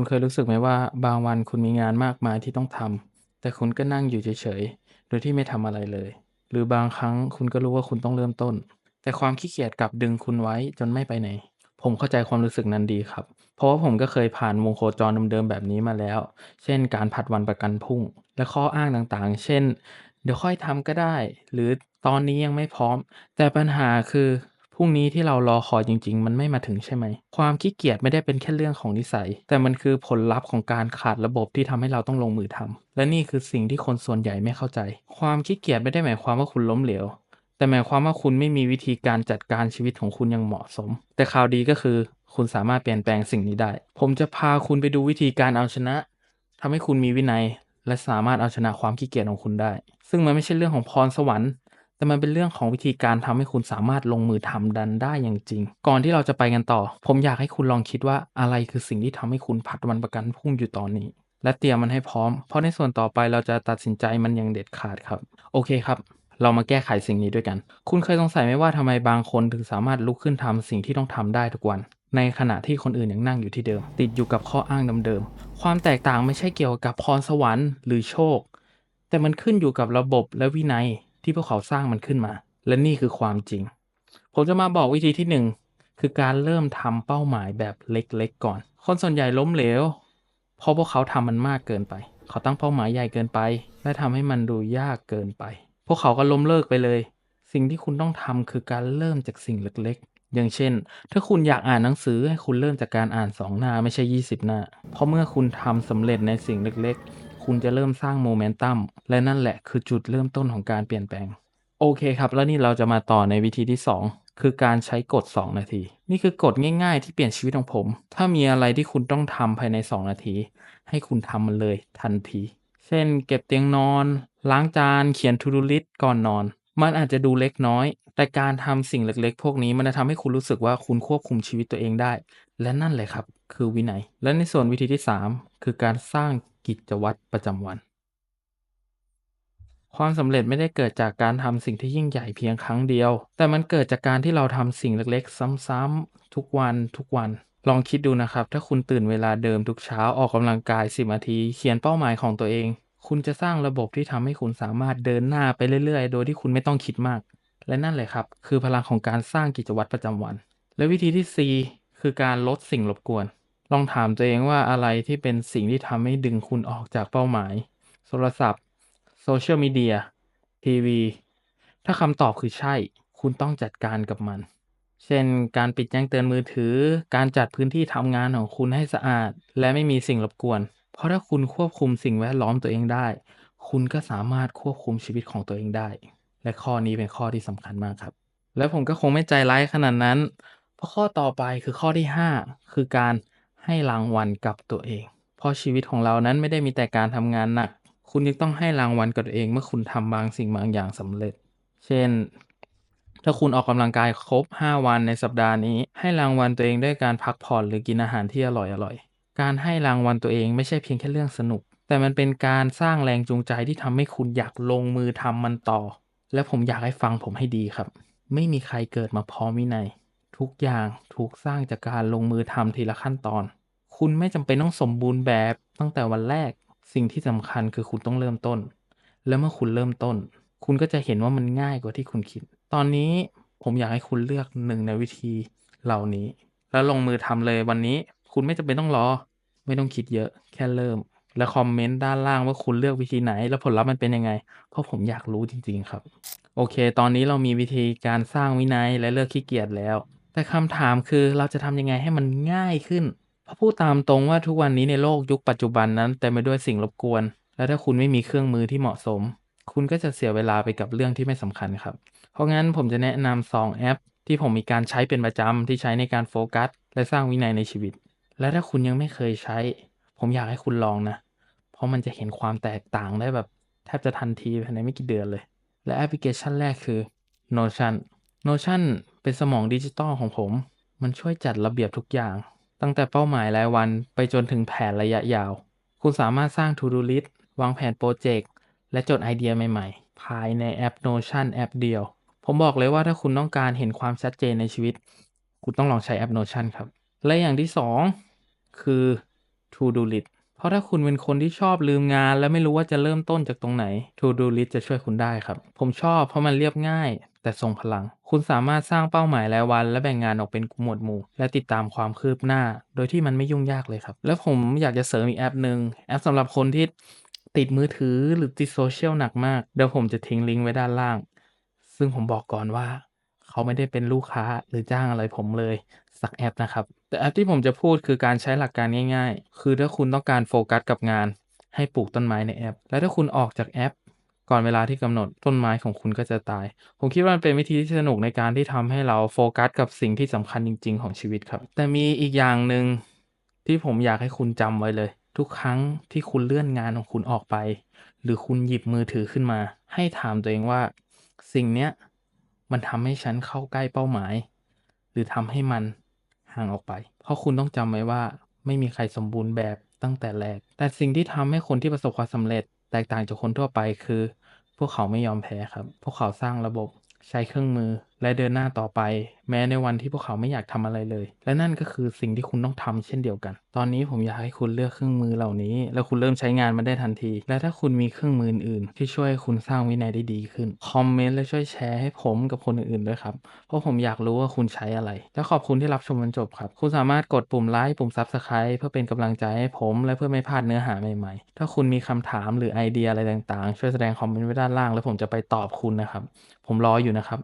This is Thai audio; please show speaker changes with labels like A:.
A: คุณเคยรู้สึกไหมว่า บางวันคุณมีงานมากมายที่ต้องทำ แต่คุณก็นั่งอยู่เฉยๆ โดยที่ไม่ทำอะไรเลย หรือบางครั้งคุณก็รู้ว่าคุณต้องเริ่มต้น แต่ความขี้เกียจกลับดึงคุณไว้จนไม่ไปไหน ผมเข้าใจความรู้สึกนั้นดีครับ เพราะว่าผมก็เคยผ่านวงโคจรเดิมๆแบบนี้มาแล้ว เช่น การผัดวันประกันพรุ่ง และข้ออ้างต่างๆ เช่น เดี๋ยวค่อยทำก็ได้ หรือตอนนี้ยังไม่พร้อม แต่ปัญหาคือ รุ่งนี้ที่เรารอคอยจริง ๆ มันไม่มาถึงใช่ไหม ความขี้เกียจไม่ได้เป็นแค่เรื่องของนิสัย แต่มันคือผลลัพธ์ของการขาดระบบที่ทำให้เราต้องลงมือทำและนี่คือสิ่งที่คนส่วนใหญ่ไม่เข้าใจ ความขี้เกียจไม่ได้หมายความว่าคุณล้มเหลวแต่หมายความว่าคุณไม่มีวิธีการจัดการชีวิตของคุณอย่างเหมาะสม แต่ข่าวดีก็คือ คุณสามารถเปลี่ยนแปลงสิ่งนี้ได้ ผมจะพาคุณไปดูวิธีการเอาชนะทำให้คุณมีวินัย และสามารถเอาชนะความขี้เกียจของคุณได้ ซึ่งมันไม่ใช่เรื่องของพรสวรรค์ แต่มันเป็นเรื่องของวิธีการทำให้คุณสามารถลงมือทำดันได้อย่างจริง ก่อนที่เราจะไปกันต่อ ผมอยากให้คุณลองคิดว่าอะไรคือสิ่งที่ทำให้คุณผัดวันประกันพรุ่งอยู่ตอนนี้ และเตรียมมันให้พร้อม เพราะในส่วนต่อไปเราจะตัดสินใจมันอย่างเด็ดขาดครับ โอเคครับเรามาแก้ไขสิ่งนี้ด้วยกัน คุณเคยสงสัยไหมว่าทำไมบางคนถึงสามารถลุกขึ้นทำสิ่งที่ต้องทำได้ทุกวัน ในขณะที่คนอื่นยังนั่งอยู่ที่เดิม ติดอยู่กับข้ออ้างเดิมๆ ความแตกต่างไม่ใช่เกี่ยวกับพรสวรรค์หรือโชค แต่มันขึ้นอยู่กับระบบและวินัย ที่พวกเขาสร้างมันขึ้นมา และนี่คือความจริง ผมจะมาบอกวิธีที่หนึ่งคือการเริ่มทำเป้าหมายแบบเล็กๆก่อน คนส่วนใหญ่ล้มเหลวเพราะพวกเขาทำมันมากเกินไป เขาตั้งเป้าหมายใหญ่เกินไป และทำให้มันดูยากเกินไป พวกเขาก็ล้มเลิกไปเลย สิ่งที่คุณต้องทำคือการเริ่มจากสิ่งเล็กๆ อย่างเช่น ถ้าคุณอยากอ่านหนังสือให้คุณเริ่มจากการอ่าน 2 หน้าไม่ใช่ 20 หน้า เพราะเมื่อคุณทำสำเร็จในสิ่งเล็กๆ คุณจะเริ่มสร้างโมเมนตัมและนั่นแหละคือจุดเริ่มต้นของการเปลี่ยนแปลง โอเคครับ แล้วนี่เราจะมาต่อในวิธีที่ 2 คือการใช้กฎ 2 นาที นี่คือกฎง่ายๆ ที่เปลี่ยนชีวิตของผม ถ้ามีอะไรที่คุณต้องทำภายใน 2 นาที ให้คุณทำมันเลยทันที เช่น เก็บเตียงนอน ล้างจานเขียน to do list ก่อนนอน มันอาจจะดูเล็กน้อย แต่การทำสิ่งเล็กๆ พวกนี้มันจะทำให้คุณรู้สึกว่าคุณควบคุมชีวิตตัวเองได้ และนั่นแหละครับ คือวินัย และในส่วนวิธีที่ 3 คือการสร้าง กิจวัตรประจำวัน ความสำเร็จไม่ได้เกิดจากการทำสิ่งที่ยิ่งใหญ่เพียงครั้งเดียว แต่มันเกิดจากการที่เราทำสิ่งเล็กๆ ซ้ำๆทุกวันทุกวันลองคิดดูนะครับ ถ้าคุณตื่นเวลาเดิมทุกเช้าออกกำลังกาย 10 นาที เขียนเป้าหมายของตัวเอง คุณจะสร้างระบบที่ทำให้คุณสามารถเดินหน้าไปเรื่อยๆ โดยที่คุณไม่ต้องคิดมาก และนั่นแหละครับ คือพลังของการสร้างกิจวัตรประจำวัน และวิธีที่ 4 คือการลดสิ่งรบกวน ลองถามตัวเองว่าอะไรที่เป็นสิ่งที่ทำให้ดึงคุณออกจากเป้าหมาย โทรศัพท์โซเชียลมีเดียทีวี ถ้าคำตอบคือใช่ คุณต้องจัดการกับมัน เช่น การปิดแจ้งเตือนมือถือ การจัดพื้นที่ทำงานของคุณให้สะอาด และไม่มีสิ่งรบกวน เพราะถ้าคุณควบคุมสิ่งแวดล้อมตัวเองได้ คุณก็สามารถควบคุมชีวิตของตัวเองได้ และข้อนี้เป็นข้อที่สำคัญมากครับ และผมก็คงไม่ใจร้ายขนาดนั้น เพราะข้อต่อไปคือข้อที่ 5 คือการ ให้รางวัลกับตัวเอง เพราะชีวิตของเรานั้นไม่ได้มีแต่การทำงานหนัก คุณยังต้องให้รางวัลกับตัวเอง เมื่อคุณทำบางสิ่งบางอย่างสำเร็จ เช่น ถ้าคุณออกกำลังกายครบ 5 วันในสัปดาห์นี้ ให้รางวัลตัวเองด้วยการพักผ่อนหรือกินอาหารที่อร่อยๆการให้รางวัลตัวเองไม่ใช่เพียงแค่เรื่องสนุก แต่มันเป็นการสร้างแรงจูงใจที่ทำให้คุณอยากลงมือทำมันต่อ และผมอยากให้ฟังผมให้ดีครับ ไม่มีใครเกิดมาพร้อมวินัย ทุกอย่างถูกสร้างจากการลงมือทำทีละขั้นตอน คุณไม่จำเป็นต้องสมบูรณ์แบบตั้งแต่วันแรก สิ่งที่สำคัญคือคุณต้องเริ่มต้น และเมื่อคุณเริ่มต้น คุณก็จะเห็นว่ามันง่ายกว่าที่คุณคิด ตอนนี้ผมอยากให้คุณเลือกหนึ่งในวิธีเหล่านี้ แล้วลงมือทำเลยวันนี้ คุณไม่จำเป็นต้องรอ ไม่ต้องคิดเยอะ แค่เริ่ม และคอมเมนต์ด้านล่างว่าคุณเลือกวิธีไหน แล้วผลลัพธ์มันเป็นยังไง เพราะผมอยากรู้จริง ๆ ครับ โอเค ตอนนี้เรามีวิธีการสร้างวินัยและเลิกขี้เกียจแล้ว แต่คำถามคือเราจะทำยังไงให้มันง่ายขึ้น เพราะพูดตามตรงว่าทุกวันนี้ในโลกยุคปัจจุบันนั้นเต็มไปด้วยสิ่งรบกวน และถ้าคุณไม่มีเครื่องมือที่เหมาะสม คุณก็จะเสียเวลาไปกับเรื่องที่ไม่สำคัญครับ เพราะงั้นผมจะแนะนำ2แอป ที่ผมมีการใช้เป็นประจำที่ใช้ในการโฟกัส และสร้างวินัยในชีวิต และถ้าคุณยังไม่เคยใช้ ผมอยากให้คุณลองนะ เพราะมันจะเห็นความแตกต่างได้แบบแทบจะทันทีภายในไม่กี่เดือนเลย และแอปพลิเคชันแรกคือ Notion Notion เป็นสมองดิจิตอลของผม มันช่วยจัดระเบียบทุกอย่าง ตั้งแต่เป้าหมายรายวันไปจนถึงแผนระยะยาว คุณสามารถสร้าง To Do List วางแผนโปรเจกต์ และจดไอเดียใหม่ๆ ภายในแอป Notion แอปเดียว ผมบอกเลยว่าถ้าคุณต้องการเห็นความชัดเจนในชีวิต คุณต้องลองใช้แอป Notion ครับ และอย่างที่ 2 คือ To Do List เพราะถ้าคุณเป็นคนที่ชอบลืมงาน และไม่รู้ว่าจะเริ่มต้นจากตรงไหน To Do List จะช่วยคุณได้ครับ ผมชอบเพราะมันเรียบง่าย แต่ทรงพลัง คุณสามารถสร้างเป้าหมายรายวัน และแบ่งงานออกเป็นหมวดหมู่ และติดตามความคืบหน้า โดยที่มันไม่ยุ่งยากเลยครับ แล้วผมอยากจะเสริมอีกแอปหนึ่งแอปสำหรับคนที่ติดมือถือหรือติด Social หนักมาก เดี๋ยวผมจะทิ้งลิงก์ไว้ด้านล่าง ซึ่งผมบอกก่อนว่า เขาไม่ได้เป็นลูกค้าหรือจ้างอะไรผมเลยสักแอปนะครับ แต่แอปที่ผมจะพูดคือการใช้หลักการง่าย ๆ คือถ้าคุณต้องการโฟกัสกับงาน ให้ปลูกต้นไม้ในแอป และถ้าคุณออกจากแอป ก่อนเวลาที่กำหนดต้นไม้ของคุณก็จะตาย ผมคิดว่ามันเป็นวิธีที่สนุกในการที่ทำให้เราโฟกัสกับสิ่งที่สำคัญจริง ๆ ของชีวิตครับ แต่มีอีกอย่างหนึ่งที่ผมอยากให้คุณจำไว้เลย ทุกครั้งที่คุณเลื่อนงานของคุณออกไป หรือคุณหยิบมือถือขึ้นมา ให้ถามตัวเองว่า สิ่งเนี้ยมันทำให้ฉันเข้าใกล้เป้าหมาย หรือทำให้มันห่างออกไป เพราะคุณต้องจำไว้ว่าไม่มีใครสมบูรณ์แบบตั้งแต่แรก แต่สิ่งที่ทำให้คนที่ประสบความสำเร็จ แตกต่างจากคนทั่วไปคือ พวกเขาไม่ยอมแพ้ครับ พวกเขาสร้างระบบใช้เครื่องมือ และเดินหน้าต่อไป แม้ในวันที่พวกเขาไม่อยากทำอะไรเลย และนั่นก็คือสิ่งที่คุณต้องทำเช่นเดียวกัน ตอนนี้ผมอยากให้คุณเลือกเครื่องมือเหล่านี้ แล้วคุณเริ่มใช้งานมันได้ทันที และถ้าคุณมีเครื่องมืออื่นที่ช่วยคุณสร้างวินัยได้ดีขึ้นคอมเมนต์และช่วยแชร์ให้ผมกับคนอื่นๆด้วยครับเพราะผมอยากรู้ว่าคุณใช้อะไร และขอบคุณที่รับชมจนจบครับ คุณสามารถกดปุ่มไลค์ปุ่ม Subscribe เพื่อเป็นกำลังใจให้ผมและเพื่อไม่พลาดเนื้อหาใหม่ๆ ถ้าคุณมีคำถามหรือไอเดียอะไรต่างๆ ช่วยแสดงคอมเมนต์ไว้ด้านล่าง แล้วผมจะไปตอบคุณนะครับผมรออยู่นะครับ